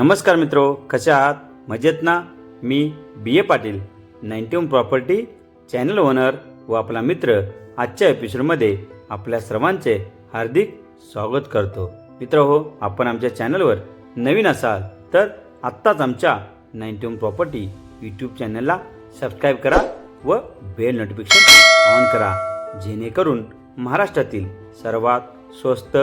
नमस्कार मित्रो कशा आहात? मजेत ना? मी B A Patil ninety one property channel owner व आपला मित्र आजच्या एपिसोडमध्ये आपल्या सर्वांचे हार्दिक स्वागत करतो. मित्र हो आपण आमच्या चॅनलवर नवीन असाल तर आत्ताच आमच्या नाईन्टी वन प्रॉपर्टी यूट्यूब चॅनलला सबस्क्राईब करा व बेल नोटिफिकेशन ऑन करा जेणेकरून महाराष्ट्रातील सर्वात स्वस्त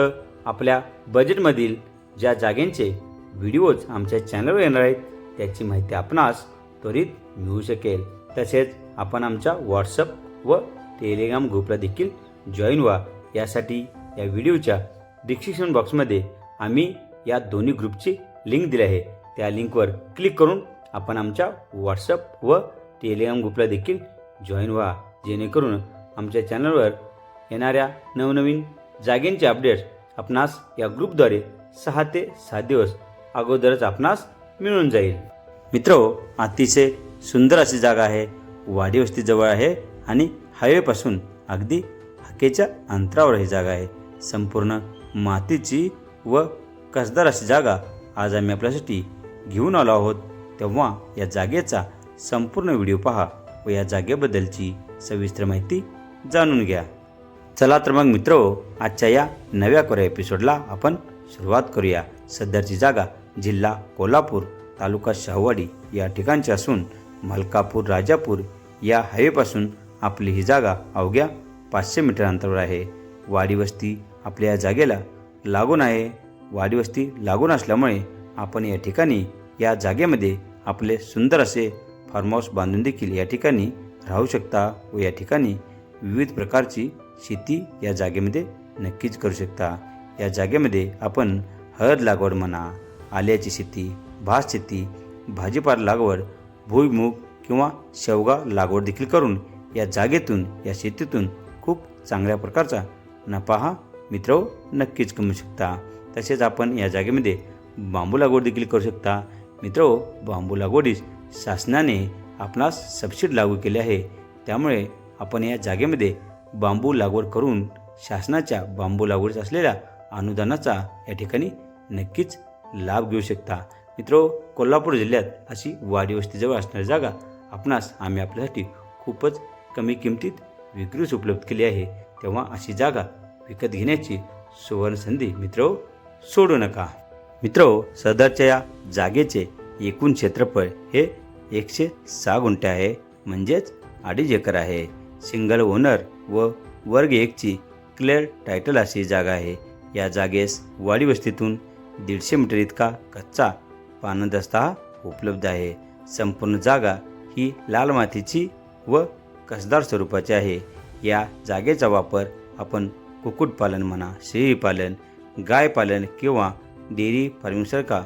आपल्या बजेटमधील ज्या जागेंचे व्हिडिओज आमच्या चॅनलवर येणार आहेत त्याची माहिती आपणास त्वरित मिळू शकेल. तसेच आपण आमच्या व्हॉट्सअप व टेलिग्राम ग्रुपला देखील जॉईन व्हा. यासाठी या व्हिडिओच्या डिस्क्रिप्शन बॉक्समध्ये आम्ही या दोन्ही ग्रुपची लिंक दिली आहे. त्या लिंकवर क्लिक करून आपण आमच्या व्हॉट्सअप व टेलिग्राम ग्रुपला देखील जॉईन व्हा. जेणेकरून आमच्या चॅनलवर येणाऱ्या नवनवीन जागेंचे अपडेट्स आपणास या ग्रुपद्वारे सहा ते सात दिवस अगोदरच आपणास मिळून जाईल. मित्र अतिशय सुंदर अशी जागा आहे. वाडी वस्तीजवळ आहे आणि हायवेपासून अगदी हाकेच्या अंतरावर ही जागा आहे. संपूर्ण मातीची व कसदार अशी जागा आज आम्ही आपल्यासाठी घेऊन आलो आहोत. तेव्हा या जागेचा संपूर्ण व्हिडिओ पहा व या जागेबद्दलची सविस्तर माहिती जाणून घ्या. चला तर मग मित्र आजच्या या नव्या कोऱ्या एपिसोडला आपण सुरुवात करूया. सध्याची जागा जिल्हा कोल्हापूर तालुका शाहवाडी या ठिकाणची असून मलकापूर राजापूर या हायवेपासून आपली ही जागा अवघ्या पाचशे मीटर अंतरावर आहे. वाडी वस्ती आपल्या या जागेला लागून आहे. वाडी वस्ती लागून असल्यामुळे आपण या ठिकाणी या जागेमध्ये आपले सुंदर असे फार्म हाऊस बांधून देखील या ठिकाणी राहू शकता व या ठिकाणी विविध प्रकारची शेती या जागेमध्ये नक्कीच करू शकता. या जागेमध्ये आपण हळद लागवड म्हणा आल्याची शेती भात शेती भाजीपाला लागवड भुईमूग किंवा शेवगा लागवड देखील करून या जागेतून या शेतीतून खूप चांगल्या प्रकारचा नफा हा मित्र हो नक्कीच कमवू शकता. तसेच आपण या जागेमध्ये बांबू लागवड देखील करू शकता. मित्र हो, बांबू लागवडीस शासनाने आपणास सबसिडी लागू केली आहे. त्यामुळे आपण या जागेमध्ये बांबू लागवड करून शासनाच्या बांबू लागवडीस असलेल्या अनुदानाचा या ठिकाणी नक्कीच लाभ घेऊ शकता. मित्रो कोल्हापूर जिल्ह्यात अशी वाडी वस्तीजवळ असणारी जागा आपणास आम्ही आपल्यासाठी खूपच कमी किमतीत विक्रीस उपलब्ध केली आहे. तेव्हा अशी जागा विकत घेण्याची सुवर्ण संधी सोडू नका. मित्र सदरच्या या जागेचे एकूण क्षेत्रफळ हे एकशे सहा गुंठे आहे. म्हणजेच अडीच एकर आहे. सिंगल ओनर व वर्ग एकची क्लिअर टायटल अशी जागा आहे. या जागेस वाडी वस्तीतून दीडशे मीटर इतका कच्चा पानदस्ता हा उपलब्ध आहे. संपूर्ण जागा ही लाल मातीची व कसदार स्वरूपाची आहे. या जागेचा वापर आपण कुक्कुटपालन म्हणा शेळीपालन गायपालन किंवा डेअरी फार्मिंगसारखा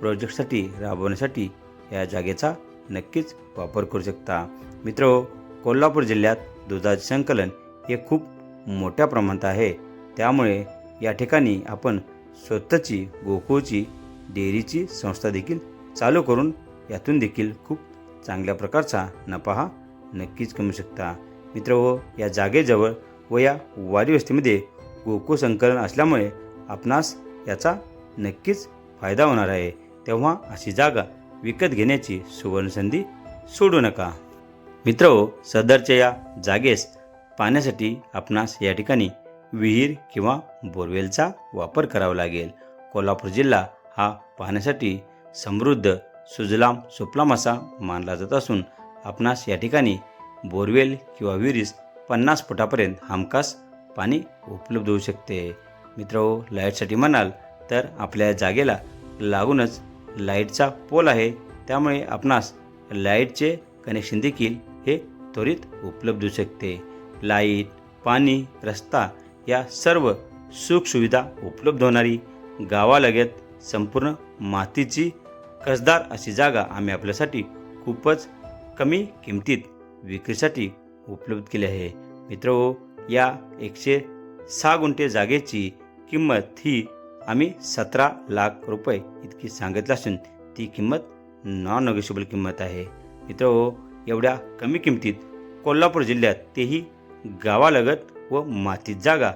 प्रोजेक्टसाठी राबवण्यासाठी या जागेचा नक्कीच वापर करू शकता. मित्र कोल्हापूर जिल्ह्यात दुधाचे संकलन हे खूप मोठ्या प्रमाणात आहे. त्यामुळे या ठिकाणी आपण स्वतःची गोकुळची डेअरीची संस्था देखील चालू करून यातून देखील खूप चांगल्या प्रकारचा नफा हा नक्कीच कमवू शकता. मित्र हो या जागेजवळ व या वाडी वस्तीमध्ये गोकुळ संकलन असल्यामुळे आपणास याचा नक्कीच फायदा होणार आहे. तेव्हा अशी जागा विकत घेण्याची सुवर्ण संधी सोडू नका. मित्र हो सदरच्या या जागेस पाहण्यासाठी आपणास या ठिकाणी विहीर किंवा बोरवेलचा वापर करावा लागेल. कोल्हापूर जिल्हा हा पाहण्यासाठी समृद्ध सुजलाम सुफलाम असा मानला जात असून आपणास या ठिकाणी बोरवेल किंवा विहिरीस पन्नास फुटापर्यंत हमखास पाणी उपलब्ध होऊ शकते. मित्र लाईटसाठी म्हणाल तर आपल्या जागेला लागूनच लाईटचा पोल आहे. त्यामुळे आपणास लाईटचे कनेक्शन देखील हे त्वरित उपलब्ध होऊ शकते. लाइट पाणी रस्ता या सर्व सुखसुविधा उपलब्ध होणारी गावालगत संपूर्ण मातीची कसदार अशी जागा आम्ही आपल्यासाठी खूपच कमी किमतीत विक्रीसाठी उपलब्ध केली आहे. मित्र हो, या एकशे सहा गुंठे जागेची किंमत ही आम्ही सतरा लाख रुपये इतकी सांगितलं असून ती किंमत नॉन नॉगेशिबल किंमत आहे. मित्र हो, एवढ्या कमी किमतीत कोल्हापूर जिल्ह्यात तेही गावालगत व मातीत जागा.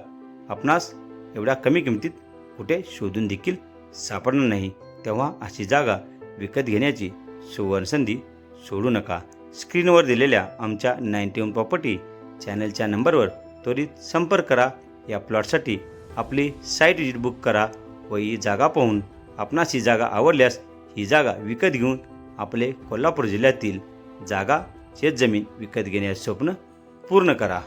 आपणास एवढ्या कमी किमतीत कुठे शोधून देखील सापडणार नाही. तेव्हा अशी जागा विकत घेण्याची सुवर्णसंधी सोडू नका. स्क्रीनवर दिलेल्या आमच्या नाईन्टी वन प्रॉपर्टी चॅनलच्या नंबरवर त्वरित संपर्क करा. या प्लॉटसाठी आपली साईट विजिट बुक करा व ही जागा पाहून आपणास ही जागा आवडल्यास ही जागा विकत घेऊन आपले कोल्हापूर जिल्ह्यातील जागा शेतजमीन विकत घेण्याचे स्वप्न पूर्ण करा.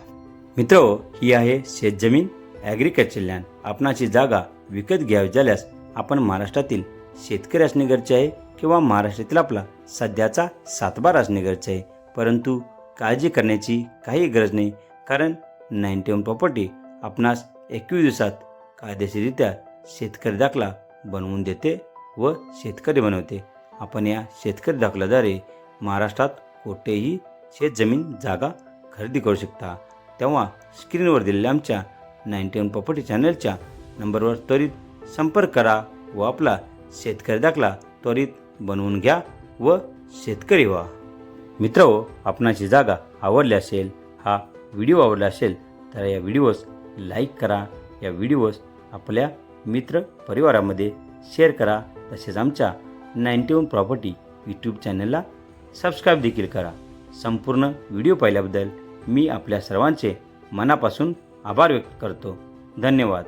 मित्र ही आहे शेतजमीन ॲग्रिकल्चर लँड आपणाची जागा विकत घ्यावी झाल्यास आपण महाराष्ट्रातील शेतकरी असणे गरजे आहे किंवा महाराष्ट्रातील आपला सध्याचा सातबार असणे गरजे आहे. परंतु काळजी करण्याची काही गरज नाही कारण नाईन्टी वन प्रॉपर्टी आपणास एकवीस दिवसात कायदेशीररित्या शेतकरी दाखला बनवून देते व शेतकरी बनवते. आपण या शेतकरी दाखल्याद्वारे महाराष्ट्रात कुठेही शेतजमीन जागा खरेदी करू शकता. तेव्हा स्क्रीनवर दिलेल्या आमच्या नाईन्टी वन प्रॉपर्टी चॅनलच्या नंबरवर त्वरित संपर्क करा व आपला शेतकरी दाखला त्वरित बनवून घ्या व शेतकरी व्हा. मित्र आपणाची जागा आवडली असेल हा व्हिडिओ आवडला असेल तर या व्हिडिओस लाईक करा. या व्हिडिओस आपल्या मित्र परिवारामध्ये शेअर करा. तसेच आमच्या नाईन्टी वन प्रॉपर्टी यूट्यूब चॅनलला सबस्क्राईब देखील करा. संपूर्ण व्हिडिओ पाहिल्याबद्दल मी आपल्या सर्वांचे मनापासून आभार व्यक्त करतो. धन्यवाद.